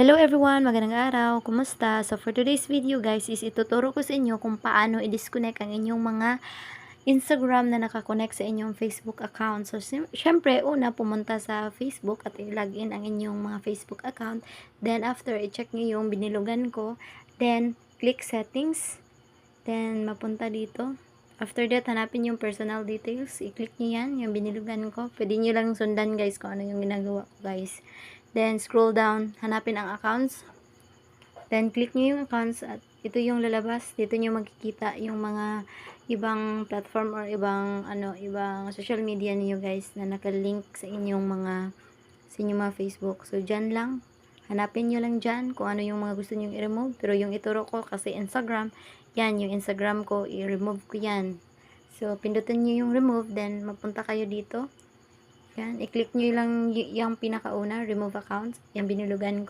Hello everyone, magandang araw. Kumusta? So for today's video guys is ituturo ko sa inyo kung paano i-disconnect ang inyong mga Instagram na nakakonect sa inyong Facebook account. So syempre una pumunta sa Facebook at i-login ang inyong mga Facebook account. Then after i-check niyo yung binilugan ko, then click settings. Then mapunta dito. After that, hanapin yung personal details. I-click nyo yan, yung binilugan ko. Pwede nyo lang sundan guys kung ano yung ginagawa ko guys. Then, scroll down. Hanapin ang accounts. Then, click nyo yung accounts at ito yung lalabas. Dito nyo makikita yung mga ibang platform or ibang ano, ibang social media niyo guys na nakalink sa inyong mga sa inyong mga Facebook. So, dyan lang. Hanapin nyo lang dyan kung ano yung mga gusto nyo i-remove. Pero yung ituro ko kasi Instagram, yan, yung Instagram ko, i-remove ko yan. So, pindutin nyo yung remove, then mapunta kayo dito. Yan, i-click nyo lang yung pinakauna, remove accounts. Yan, binulugan.